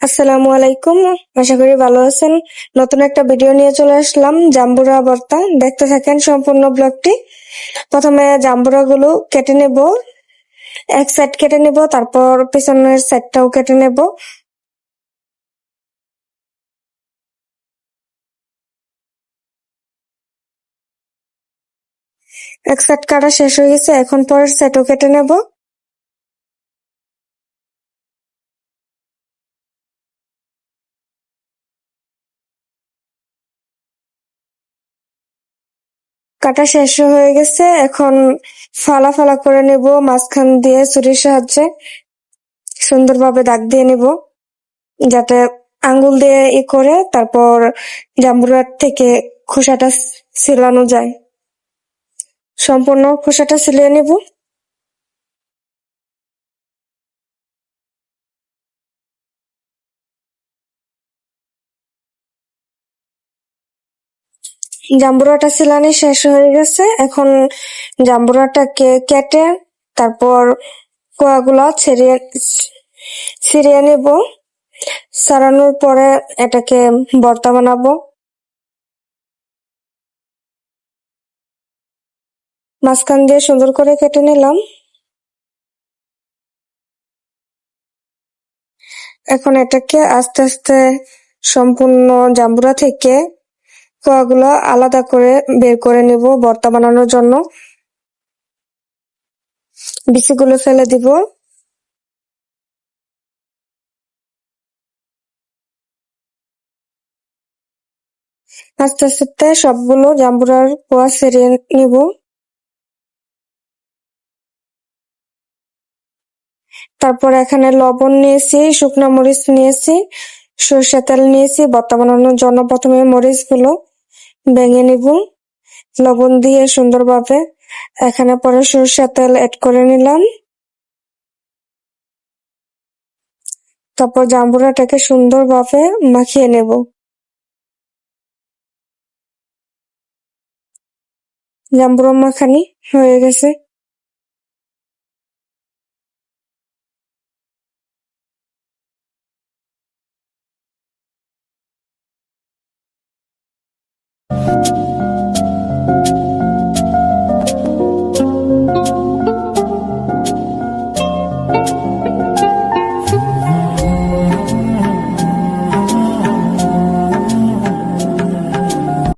আসসালামু আলাইকুম। আশা করি ভালো আছেন। নতুন একটা ভিডিও নিয়ে চলে আসলাম, জাম্বুরা ভর্তা। দেখতে থাকেন সম্পূর্ণ ব্লগটি। প্রথমে জাম্বুরা গুলো কেটে নেব। এক সাইড কেটে নেব, তারপর পিছনের সাইডটাও কেটে নেব। এক সাইড কাটা শেষ হয়ে গেছে, এখন পরের সাইডও কেটে নেব। কাটা শেষ হয়ে গেছে। এখন ফালা ফালা করে নেব, মাঝখান দিয়ে ছুরির সাহায্যে। সুন্দরভাবে দাগ দিয়ে নেব, যাতে আঙ্গুল দিয়ে ই করে তারপর জাম্বুরার থেকে খোসাটা সিলানো যায়। সম্পূর্ণ খোসাটা সিলিয়ে নেব। জাম্বুরাটা ছিলানি শেষ হয়ে গেছে। এখন জাম্বুরাটাকে কেটে তারপর কোয়াগুলা ছেড়িয়ে, ছিঁড়িয়ে নেব। ছাড়ানোর পরে এটাকে ভর্তা বানাবো। মাঝখান দিয়ে সুন্দর করে কেটে নিলাম। এখন এটাকে আস্তে আস্তে সম্পূর্ণ জাম্বুরা থেকে কোয়াগুলো আলাদা করে বের করে নিব ভর্তা বানানোর জন্য। বিচিগুলো ফেলে দিব। আস্তে আস্তে সবগুলো জাম্বুরার কোয়া সেরিয়ে নিব। তারপর এখানে লবণ নিয়েছি, শুকনো মরিচ নিয়েছি সরষে তেল নিয়েছি ভর্তা জন্য প্রথমে মরিচগুলো ভেঙে নিব। লবণ দিয়ে সুন্দরভাবে এখানে পরে সরষে তেল এড করে নিলাম। তারপর জাম্বুরাটাকে সুন্দরভাবে মাখিয়ে নেব। জাম্বুরা মাখানি হয়ে গেছে।